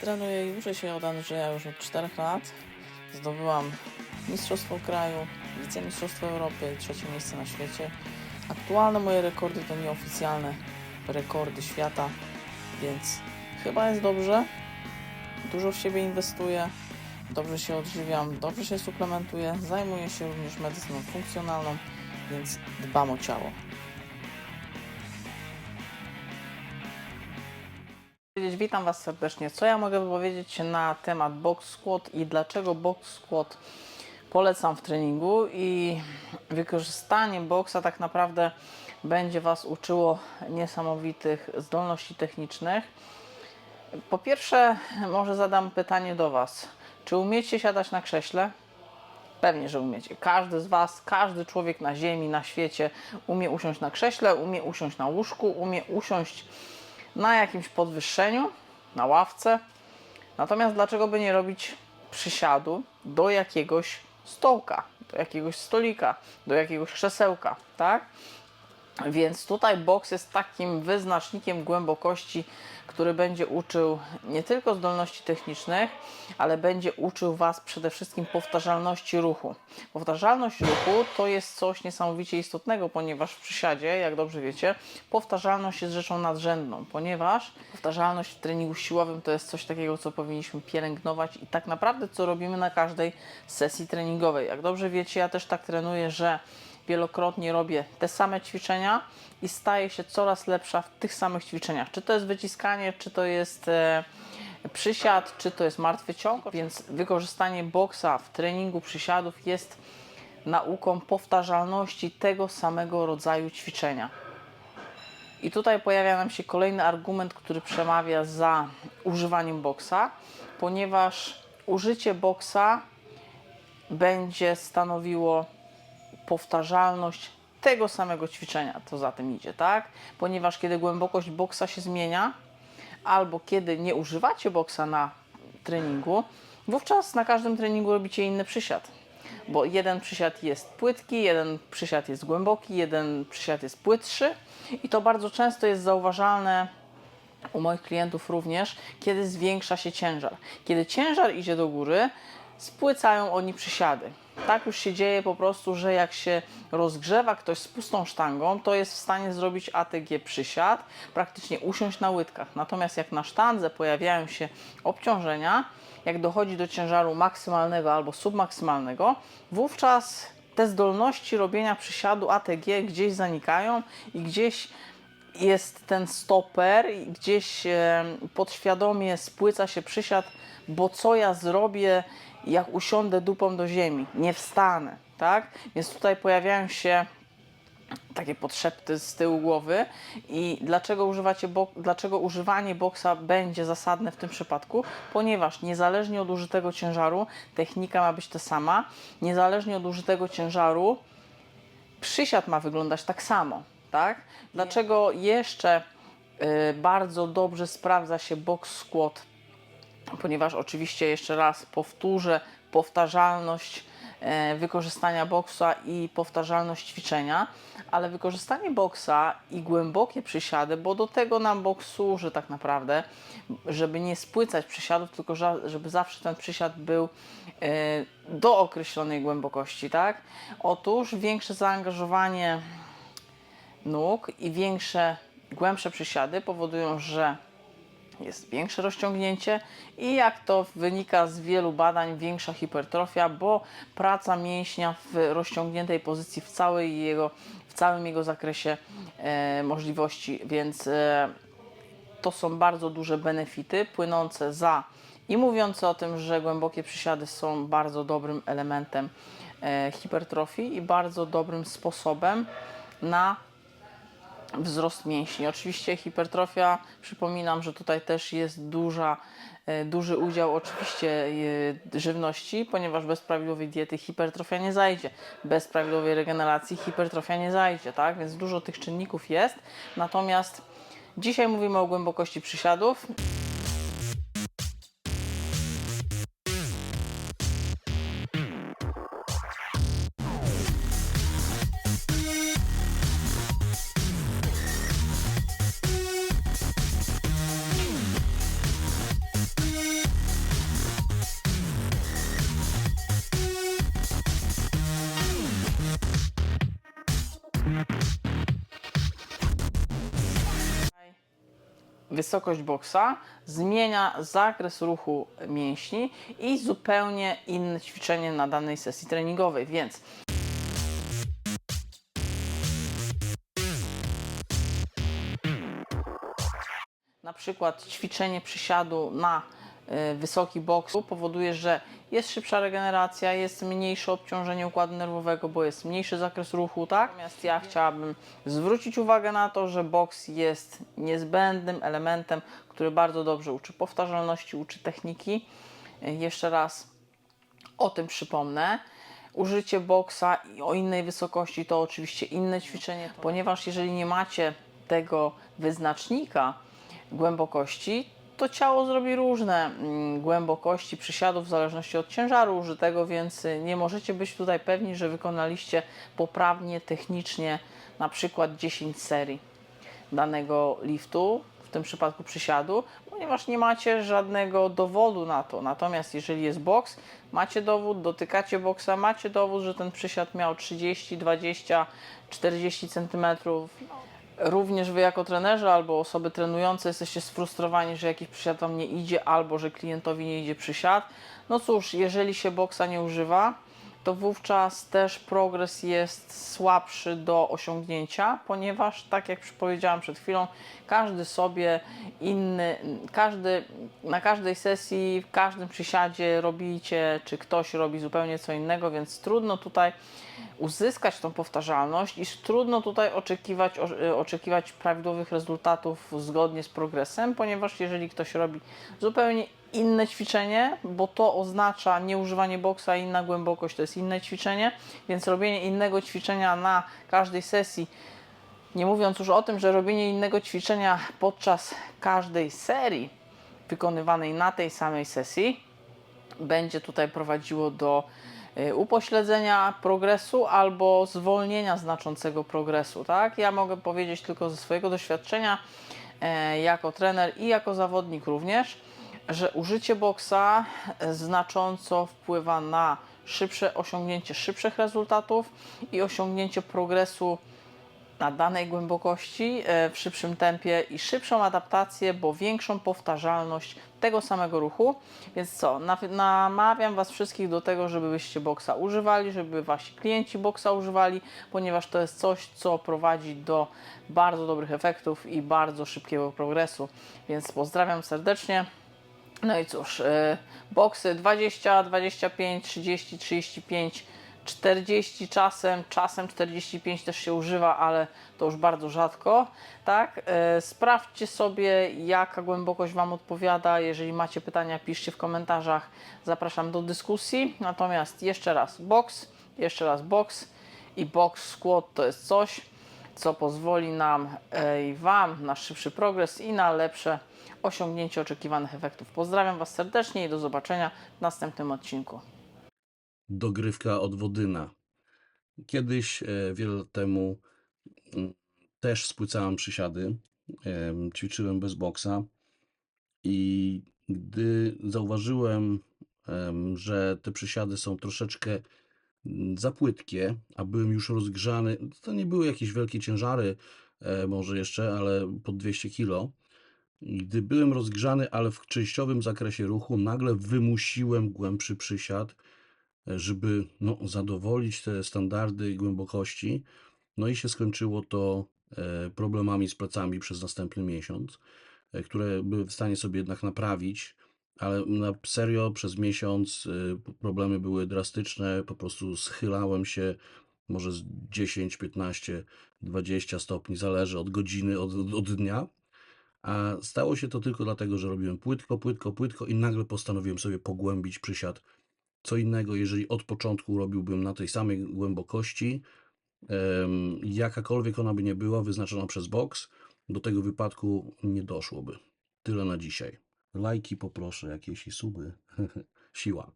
Trenuję i uczę się od Andrzeja już od 4 lat. Zdobyłam Mistrzostwo Kraju, Wicemistrzostwo Europy trzecie miejsce na świecie. Aktualne moje rekordy to nieoficjalne rekordy świata, więc chyba jest dobrze. Dużo w siebie inwestuję, dobrze się odżywiam, dobrze się suplementuję, zajmuję się również medycyną funkcjonalną, więc dbam o ciało. Witam Was serdecznie. Co ja mogę powiedzieć na temat box squat i dlaczego box squat polecam w treningu i wykorzystanie boksa tak naprawdę będzie Was uczyło niesamowitych zdolności technicznych. Po pierwsze, może zadam pytanie do Was. Czy umiecie siadać na krześle? Pewnie, że umiecie. Każdy z Was, każdy człowiek na ziemi, na świecie umie usiąść na krześle, umie usiąść na łóżku, umie usiąść na jakimś podwyższeniu, na ławce. Natomiast dlaczego by nie robić przysiadu do jakiegoś stołka, do jakiegoś stolika, do jakiegoś krzesełka, tak? Więc tutaj boks jest takim wyznacznikiem głębokości, który będzie uczył nie tylko zdolności technicznych, ale będzie uczył Was przede wszystkim powtarzalności ruchu. Powtarzalność ruchu to jest coś niesamowicie istotnego, ponieważ w przysiadzie, jak dobrze wiecie, powtarzalność jest rzeczą nadrzędną, ponieważ powtarzalność w treningu siłowym to jest coś takiego, co powinniśmy pielęgnować i tak naprawdę co robimy na każdej sesji treningowej. Jak dobrze wiecie, ja też tak trenuję, że wielokrotnie robię te same ćwiczenia i staję się coraz lepsza w tych samych ćwiczeniach. Czy to jest wyciskanie, czy to jest e, przysiad, czy to jest martwy ciąg, więc wykorzystanie boksa w treningu przysiadów jest nauką powtarzalności tego samego rodzaju ćwiczenia. I tutaj pojawia nam się kolejny argument, który przemawia za używaniem boksa, ponieważ użycie boksa będzie stanowiło powtarzalność tego samego ćwiczenia, co za tym idzie, tak? Ponieważ kiedy głębokość boksa się zmienia, albo kiedy nie używacie boksa na treningu, wówczas na każdym treningu robicie inny przysiad. Bo jeden przysiad jest płytki, jeden przysiad jest głęboki, jeden przysiad jest płytszy i to bardzo często jest zauważalne u moich klientów również, kiedy zwiększa się ciężar. Kiedy ciężar idzie do góry, spłycają oni przysiady. Tak już się dzieje po prostu, że jak się rozgrzewa ktoś z pustą sztangą, to jest w stanie zrobić ATG przysiad, praktycznie usiąść na łydkach. Natomiast jak na sztandze pojawiają się obciążenia, jak dochodzi do ciężaru maksymalnego albo submaksymalnego, wówczas te zdolności robienia przysiadu ATG gdzieś zanikają i gdzieś jest ten stoper, gdzieś podświadomie spłyca się przysiad, bo co ja zrobię, jak usiądę dupą do ziemi? Nie wstanę, tak? Więc tutaj pojawiają się takie podszepty z tyłu głowy i dlaczego, używacie dlaczego używanie boksa będzie zasadne w tym przypadku? Ponieważ niezależnie od użytego ciężaru technika ma być ta sama, niezależnie od użytego ciężaru przysiad ma wyglądać tak samo, tak? Dlaczego jeszcze y, bardzo dobrze sprawdza się box squat? Ponieważ oczywiście jeszcze raz powtórzę powtarzalność e, wykorzystania boksa i powtarzalność ćwiczenia, ale wykorzystanie boksa i głębokie przysiady, bo do tego nam boks służy tak naprawdę, żeby nie spłycać przysiadów, tylko żeby zawsze ten przysiad był e, do określonej głębokości, tak? Otóż większe zaangażowanie nóg i większe, głębsze przysiady powodują, że jest większe rozciągnięcie i jak to wynika z wielu badań, większa hipertrofia, bo praca mięśnia w rozciągniętej pozycji w, całej jego, w całym jego zakresie e, możliwości, więc e, to są bardzo duże benefity płynące za i mówiące o tym, że głębokie przysiady są bardzo dobrym elementem e, hipertrofii i bardzo dobrym sposobem na wzrost mięśni. Oczywiście hipertrofia, przypominam, że tutaj też jest duża, e, duży udział oczywiście e, żywności, ponieważ bez prawidłowej diety hipertrofia nie zajdzie. Bez prawidłowej regeneracji hipertrofia nie zajdzie, tak? Więc dużo tych czynników jest. Natomiast dzisiaj mówimy o głębokości przysiadów. Wysokość boksa zmienia zakres ruchu mięśni i zupełnie inne ćwiczenie na danej sesji treningowej, więc na przykład ćwiczenie przysiadu na wysoki boks powoduje, że jest szybsza regeneracja, jest mniejsze obciążenie układu nerwowego, bo jest mniejszy zakres ruchu, tak? Natomiast ja chciałabym zwrócić uwagę na to, że boks jest niezbędnym elementem, który bardzo dobrze uczy powtarzalności, uczy techniki. Y, Jeszcze raz o tym przypomnę. Użycie boksa o innej wysokości to oczywiście inne ćwiczenie, ponieważ jeżeli nie macie tego wyznacznika głębokości, to ciało zrobi różne mm, głębokości przysiadów w zależności od ciężaru użytego, więc y, nie możecie być tutaj pewni, że wykonaliście poprawnie, technicznie na przykład 10 serii danego liftu, w tym przypadku przysiadu, ponieważ nie macie żadnego dowodu na to. Natomiast jeżeli jest boks, macie dowód, dotykacie boksa, macie dowód, że ten przysiad miał 30, 20, 40 cm. Również wy jako trenerzy albo osoby trenujące jesteście sfrustrowani, że jakiś przysiad wam nie idzie albo że klientowi nie idzie przysiad. No cóż, jeżeli się boksa nie używa, to wówczas też progres jest słabszy do osiągnięcia, ponieważ, tak jak powiedziałam przed chwilą, każdy sobie inny, każdy, na każdej sesji, w każdym przysiadzie robicie, czy ktoś robi zupełnie co innego, więc trudno tutaj uzyskać tą powtarzalność i trudno tutaj oczekiwać, oczekiwać prawidłowych rezultatów zgodnie z progresem, ponieważ jeżeli ktoś robi zupełnie inne ćwiczenie, bo to oznacza nieużywanie boksa inna głębokość to jest inne ćwiczenie, więc robienie innego ćwiczenia na każdej sesji, nie mówiąc już o tym, że robienie innego ćwiczenia podczas każdej serii wykonywanej na tej samej sesji będzie tutaj prowadziło do y, upośledzenia progresu albo zwolnienia znaczącego progresu, tak? Ja mogę powiedzieć tylko ze swojego doświadczenia e, jako trener i jako zawodnik również, że użycie boksa e, znacząco wpływa na szybsze osiągnięcie szybszych rezultatów i osiągnięcie progresu na danej głębokości e, w szybszym tempie i szybszą adaptację, bo większą powtarzalność tego samego ruchu. Więc co, na- namawiam Was wszystkich do tego, żebyście boksa używali, żeby Wasi klienci boksa używali, ponieważ to jest coś, co prowadzi do bardzo dobrych efektów i bardzo szybkiego progresu. Więc pozdrawiam serdecznie. No i cóż, y, boksy 20, 25, 30, 35, 40 czasem, czasem 45 też się używa, ale to już bardzo rzadko, tak? Y, Sprawdźcie sobie, jaka głębokość Wam odpowiada. Jeżeli macie pytania, piszcie w komentarzach. Zapraszam do dyskusji. Natomiast jeszcze raz boks, jeszcze raz boks i box squat to jest coś, co pozwoli nam i Wam na szybszy progres i na lepsze osiągnięcie oczekiwanych efektów. Pozdrawiam Was serdecznie i do zobaczenia w następnym odcinku. dogrywka od Wodyna. Kiedyś, e, wiele lat temu, mm, też spłycałem przysiady, em, ćwiczyłem bez boksa i gdy zauważyłem, em, że te przysiady są troszeczkę za płytkie, a byłem już rozgrzany, to nie były jakieś wielkie ciężary, e, może jeszcze, ale pod 200 kg. Gdy byłem rozgrzany, ale w częściowym zakresie ruchu, nagle wymusiłem głębszy przysiad, e, żeby no, zadowolić te standardy głębokości. No i się skończyło to e, problemami z plecami przez następny miesiąc, które były w stanie sobie jednak naprawić, ale na serio przez miesiąc p- problemy były drastyczne, po prostu schylałem się może z 10, 15, 20 stopni, zależy od godziny, od, od, dnia. A stało się to tylko dlatego, że robiłem płytko, płytko, płytko i nagle postanowiłem sobie pogłębić przysiad. Co innego, jeżeli od początku robiłbym na tej samej głębokości, jakakolwiek ona by nie była, wyznaczona przez boks, do tego wypadku nie doszłoby. Tyle na dzisiaj. Lajki poproszę, jakieś i suby. Siła.